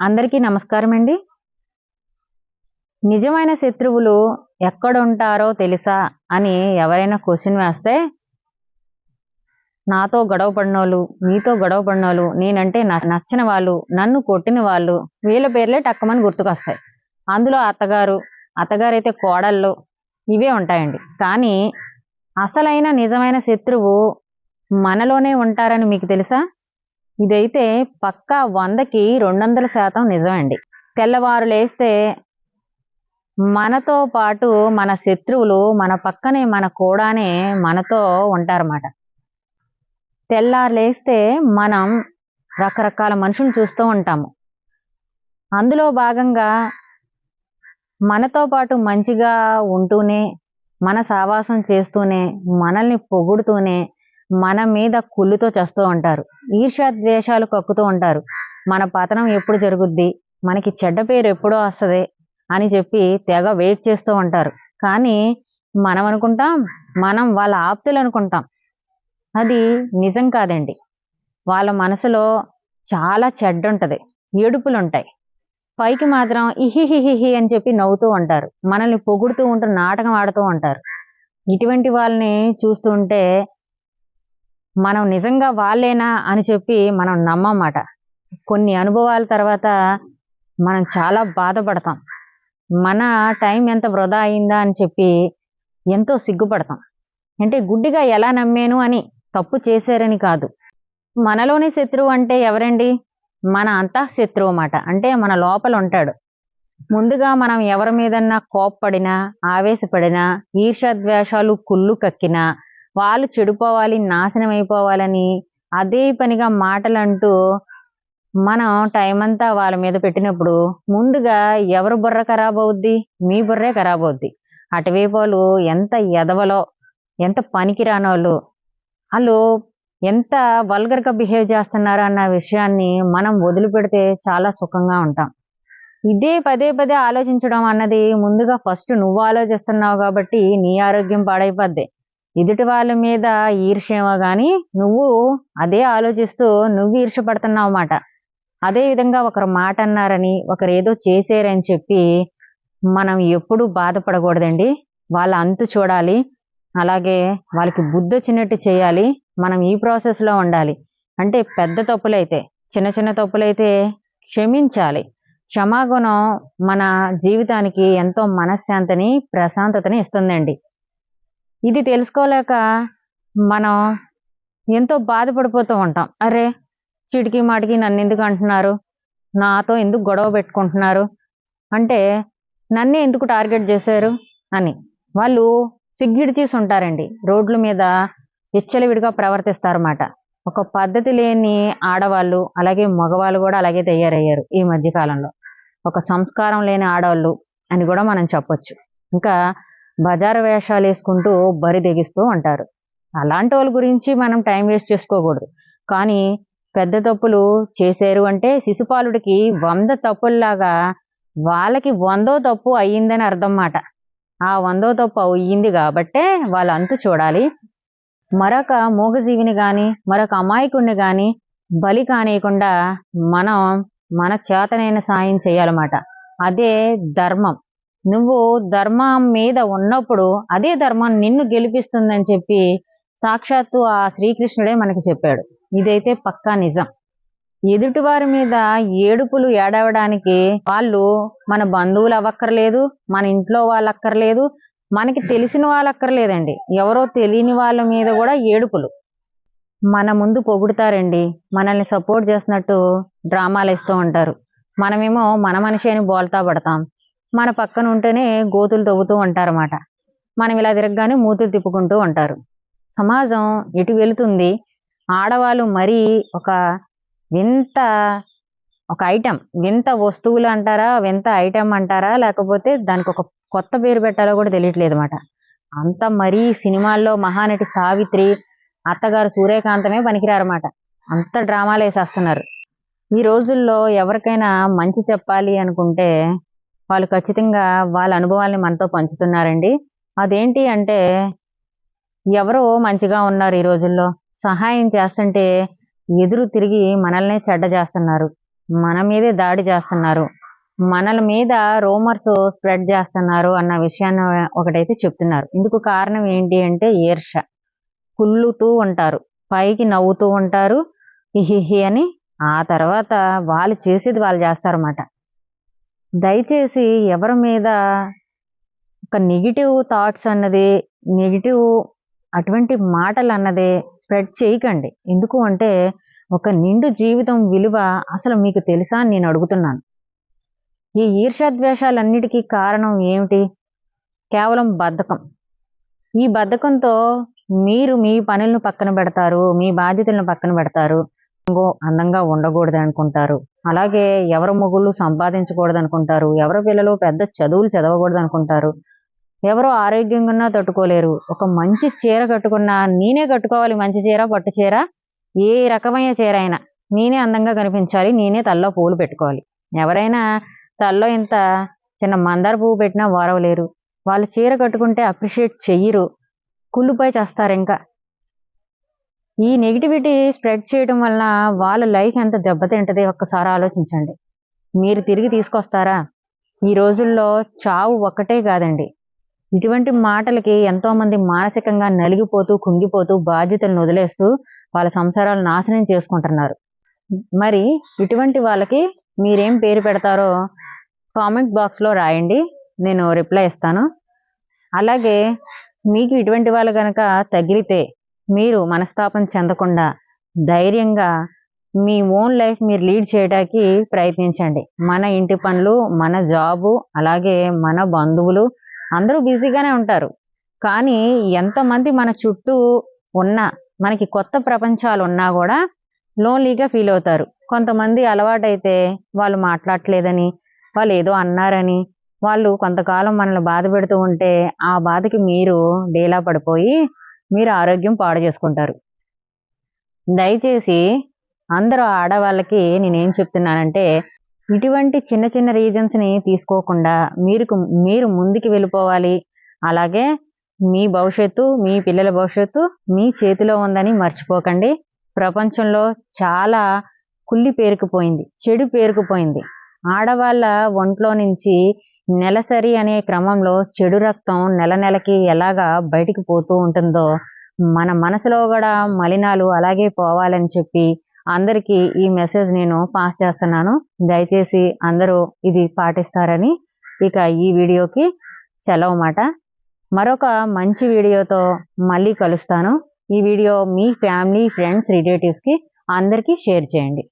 అందరికీ నమస్కారం అండి నిజమైన శత్రువులు ఎక్కడుంటారో తెలుసా అని ఎవరైనా క్వశ్చన్ వేస్తే నాతో గొడవ పడినోళ్ళు నీతో గొడవ పడినోళ్ళు నేనంటే న- నచ్చిన వాళ్ళు నన్ను కొట్టిన వాళ్ళు వీళ్ళ పేర్లే టక్కమని గుర్తుకొస్తాయి. అందులో అత్తగారు అత్తగారైతే కోడళ్ళు ఇవే ఉంటాయండి. కానీ అసలైన నిజమైన శత్రువు మనలోనే ఉంటారని మీకు తెలుసా? ఇదైతే పక్కా వందకి రెండు వందల శాతం నిజమండి. తెల్లవారు లేస్తే మనతో పాటు మన శత్రువులు మన పక్కనే మన కూడానే మనతో ఉంటారన్నమాట. తెల్లారు లేస్తే మనం రకరకాల మనుషులు చూస్తూ ఉంటాము. అందులో భాగంగా మనతో పాటు మంచిగా ఉంటూనే మన సావాసం చేస్తూనే మనల్ని పొగుడుతూనే మన మీద కుళ్ళుతో చేస్తూ ఉంటారు. ఈర్ష్యాద్వేషాలు కక్కుతూ ఉంటారు. మన పతనం ఎప్పుడు జరుగుద్ది? మనకి చెడ్డ పేరు ఎప్పుడో వస్తుంది అని చెప్పి తెగ వెయిట్ చేస్తూ ఉంటారు. కానీ మనం అనుకుంటాం మనం వాళ్ళ ఆప్తులు అనుకుంటాం. అది నిజం కాదండి. వాళ్ళ మనసులో చాలా చెడ్డ ఉంటుంది. ఏడుపులు ఉంటాయి పైకి మాత్రం ఇహిహిహిహి అని చెప్పి నవ్వుతూ ఉంటారు. మనల్ని పొగుడుతూ ఉంటూ నాటకం ఆడుతూ ఉంటారు. ఇటువంటి వాళ్ళని చూస్తుంటే మనం నిజంగా వాళ్ళేనా అని చెప్పి మనం నమ్మమాట. కొన్ని అనుభవాల తర్వాత మనం చాలా బాధపడతాం. మన టైం ఎంత వృధా అయిందా అని చెప్పి ఎంతో సిగ్గుపడతాం. అంటే గుడ్డిగా ఎలా నమ్మాను అని తప్పు చేశారని కాదు. మనలోని శత్రువు అంటే ఎవరండి? మన అంతా శత్రువు అన్నమాట. అంటే మన లోపల ఉంటాడు. ముందుగా మనం ఎవరి మీదన్నా కోప్పడినా ఆవేశపడినా ఈర్షద్వేషాలు కుళ్ళు కక్కినా వాళ్ళు చెడిపోవాలి నాశనం అయిపోవాలని అదే పనిగా మాటలు అంటూ మనం టైం అంతా వాళ్ళ మీద పెట్టినప్పుడు ముందుగా ఎవరు బుర్ర ఖరాబ్ అవుద్ది? మీ బుర్రే ఖరాబ్ అవుద్ది. అటువైపు వాళ్ళు ఎంత ఎదవలో ఎంత పనికిరానోళ్ళు వాళ్ళు ఎంత వల్గర్గా బిహేవ్ చేస్తున్నారు అన్న విషయాన్ని మనం వదిలిపెడితే చాలా సుఖంగా ఉంటాం. ఇదే పదే పదే ఆలోచించడం అన్నది ముందుగా ఫస్ట్ నువ్వు ఆలోచిస్తున్నావు కాబట్టి నీ ఆరోగ్యం పాడైపోద్ది. ఎదుటి వాళ్ళ మీద ఈర్ష్యేమో కానీ నువ్వు అదే ఆలోచిస్తూ నువ్వు ఈర్షపడుతున్నావు అన్నమాట. అదే విధంగా ఒకరు మాట అన్నారని ఒకరు ఏదో చేశారని చెప్పి మనం ఎప్పుడూ బాధపడకూడదండి. వాళ్ళ అంతు చూడాలి. అలాగే వాళ్ళకి బుద్ధి వచ్చినట్టు చేయాలి. మనం ఈ ప్రాసెస్లో ఉండాలి. అంటే పెద్ద తప్పులైతే చిన్న చిన్న తప్పులైతే క్షమించాలి. క్షమాగుణం మన జీవితానికి ఎంతో మనశ్శాంతిని ప్రశాంతతని ఇస్తుందండి. ఇది తెలుసుకోలేక మనం ఎంతో బాధపడిపోతూ ఉంటాం. అరే చిటికి మాటికి నన్ను ఎందుకు అంటున్నారు? నాతో ఎందుకు గొడవ పెట్టుకుంటున్నారు? అంటే నన్నే ఎందుకు టార్గెట్ చేశారు అని. వాళ్ళు సిగ్గిడిచేసి ఉంటారండి. రోడ్ల మీద విచ్చలవిడిగా ప్రవర్తిస్తారన్నమాట. ఒక పద్ధతి లేని ఆడవాళ్ళు అలాగే మగవాళ్ళు కూడా అలాగే తయారయ్యారు ఈ మధ్య కాలంలో ఒక సంస్కారం లేని ఆడవాళ్ళు అని కూడా మనం చెప్పొచ్చు. ఇంకా బజారు వేషాలు వేసుకుంటూ బరి తెగిస్తూ ఉంటారు. అలాంటి వాళ్ళ గురించి మనం టైం వేస్ట్ చేసుకోకూడదు. కానీ పెద్ద తప్పులు చేశారు అంటే శిశుపాలుడికి వంద తప్పుల్లాగా వాళ్ళకి వందో తప్పు అయ్యిందని అర్థం మాట ఆ వందో తప్పు అయ్యింది కాబట్టే వాళ్ళ అంతు చూడాలి. మరొక మూగజీవిని కానీ మరొక అమాయకుడిని కానీ బలి కానియకుండా మనం మన చేతనైన సాయం చేయాలన్నమాట. అదే ధర్మం. నువ్వు ధర్మం మీద ఉన్నప్పుడు అదే ధర్మం నిన్ను గెలిపిస్తుందని చెప్పి సాక్షాత్తు ఆ శ్రీకృష్ణుడే మనకి చెప్పాడు. ఇదైతే పక్కా నిజం. ఎదుటివారి మీద ఏడుపులు ఏడవడానికి వాళ్ళు మన బంధువులు అవ్వక్కర్లేదు మన ఇంట్లో వాళ్ళు అక్కర్లేదు మనకి తెలిసిన వాళ్ళు అక్కర్లేదండి ఎవరో తెలియని వాళ్ళ మీద కూడా ఏడుపులు. మన ముందు పొగుడుతారండి. మనల్ని సపోర్ట్ చేస్తున్నట్టు డ్రామాలు ఇస్తూ ఉంటారు. మనమేమో మన మనిషి అని బోల్తా పడతాం. మన పక్కన ఉంటేనే గోతులు తవ్వుతూ ఉంటారన్నమాట. మనం ఇలా తిరగగానే మూతులు తిప్పుకుంటూ ఉంటారు. సమాజం ఎటు వెళుతుంది? ఆడవాళ్ళు మరీ ఒక వింత ఒక ఐటెం. వింత వస్తువులు అంటారా వింత ఐటెం అంటారా లేకపోతే దానికి ఒక కొత్త పేరు పెట్టాలో కూడా తెలియట్లేదు అనమాట అంత మరీ సినిమాల్లో మహానటి సావిత్రి అత్తగారు సూర్యకాంతమే పనికిరారన్నమాట. అంత డ్రామాలు వేసేస్తున్నారు ఈ రోజుల్లో ఎవరికైనా మంచి చెప్పాలి అనుకుంటే వాళ్ళు ఖచ్చితంగా వాళ్ళ అనుభవాల్ని మనతో పంచుతున్నారండి. అదేంటి అంటే ఎవరో మంచిగా ఉన్నారు ఈ రోజుల్లో. సహాయం చేస్తుంటే ఎదురు తిరిగి మనల్నే చెడ్డ చేస్తున్నారు. మన మీదే దాడి చేస్తున్నారు. మనల మీద రూమర్స్ స్ప్రెడ్ చేస్తున్నారు అన్న విషయాన్ని ఒకటైతే చెప్తున్నారు. ఇందుకు కారణం ఏంటి అంటే ఈర్ష. కుళ్ళుతూ ఉంటారు. పైకి నవ్వుతూ ఉంటారు. హిహి అని ఆ తర్వాత వాళ్ళు చేసేది వాళ్ళు చేస్తారన్నమాట. దయచేసి ఎవరి మీద ఒక నెగిటివ్ థాట్స్ అన్నది నెగిటివ్ అటువంటి మాటలు అన్నది స్ప్రెడ్ చేయకండి. ఎందుకు అంటే ఒక నిండు జీవితం విలువ అసలు మీకు తెలుసా అని నేను అడుగుతున్నాను. ఈ ఈర్షాద్వేషాలన్నిటికీ కారణం ఏమిటి? కేవలం బద్ధకం. ఈ బద్ధకంతో మీరు మీ పనులను పక్కన పెడతారు మీ బాధ్యతలను పక్కన పెడతారు అందంగా ఉండకూడదు అనుకుంటారు అలాగే ఎవరి మొగుళ్ళు సంపాదించకూడదు అనుకుంటారు ఎవరి పిల్లలు పెద్ద చదువులు చదవకూడదు అనుకుంటారు ఎవరో ఆరోగ్యంగా తట్టుకోలేరు. ఒక మంచి చీర కట్టుకున్నా నేనే కట్టుకోవాలి మంచి చీర పట్టు చీర ఏ రకమైన చీర అయినా నేనే అందంగా కనిపించాలి నేనే తల్లో పువ్వులు పెట్టుకోవాలి. ఎవరైనా తల్లో ఇంత చిన్న మందార పువ్వు పెట్టినా వారవలేరు. వాళ్ళు చీర కట్టుకుంటే అప్రిషియేట్ చెయ్యరు. కుళ్ళుపై చేస్తారు ఇంకా. ఈ నెగిటివిటీ స్ప్రెడ్ చేయడం వలన వాళ్ళ లైఫ్ ఎంత దెబ్బతింటది ఒక్కసారి ఆలోచించండి. మీరు తిరిగి తీసుకొస్తారా? ఈ రోజుల్లో చావు ఒక్కటే కాదండి. ఇటువంటి మాటలకి ఎంతోమంది మానసికంగా నలిగిపోతూ కుంగిపోతూ బాధ్యతలను వదిలేస్తూ వాళ్ళ సంసారాలు నాశనం చేసుకుంటున్నారు. మరి ఇటువంటి వాళ్ళకి మీరేం పేరు పెడతారో కామెంట్ బాక్స్లో రాయండి. నేను రిప్లై ఇస్తాను. అలాగే మీకు ఇటువంటి వాళ్ళు కనుక తగిలితే మీరు మనస్తాపం చెందకుండా ధైర్యంగా మీ ఓన్ లైఫ్ మీరు లీడ్ చేయడానికి ప్రయత్నించండి. మన ఇంటి పనులు మన జాబు అలాగే మన బంధువులు అందరూ బిజీగానే ఉంటారు. కానీ ఎంతమంది మన చుట్టూ ఉన్నా మనకి కొత్త ప్రపంచాలు ఉన్నా కూడా లోన్లీగా ఫీల్ అవుతారు. కొంతమంది అలవాటైతే వాళ్ళు మాట్లాడలేదని వాళ్ళు ఏదో అన్నారని వాళ్ళు కొంతకాలం మనల్ని బాధ పెడుతూ ఉంటే ఆ బాధకి మీరు డేలా పడిపోయి మీరు ఆరోగ్యం పాడు చేసుకుంటారు. దయచేసి అందరూ ఆడవాళ్ళకి నేనేం చెప్తున్నానంటే ఇటువంటి చిన్న చిన్న రీజన్స్ని తీసుకోకుండా మీరు మీరు ముందుకు వెళ్ళిపోవాలి. అలాగే మీ భవిష్యత్తు మీ పిల్లల భవిష్యత్తు మీ చేతిలో ఉందని మర్చిపోకండి. ప్రపంచంలో చాలా కుళ్ళి పేరుకుపోయింది చెడు పేరుకుపోయింది. ఆడవాళ్ళ ఒంట్లో నుంచి నెలసరి అనే క్రమంలో చెడు రక్తం నెల నెలకి ఎలాగా బయటికి పోతూ ఉంటుందో మన మనసులో కూడా మలినాలు అలాగే పోవాలని చెప్పి అందరికీ ఈ మెసేజ్ నేను పాస్ చేస్తున్నాను. దయచేసి అందరూ ఇది పాటిస్తారని ఇక ఈ వీడియోకి సెలవు మాట మరొక మంచి వీడియోతో మళ్ళీ కలుస్తాను. ఈ వీడియో మీ ఫ్యామిలీ ఫ్రెండ్స్ రిలేటివ్స్కి అందరికీ షేర్ చేయండి.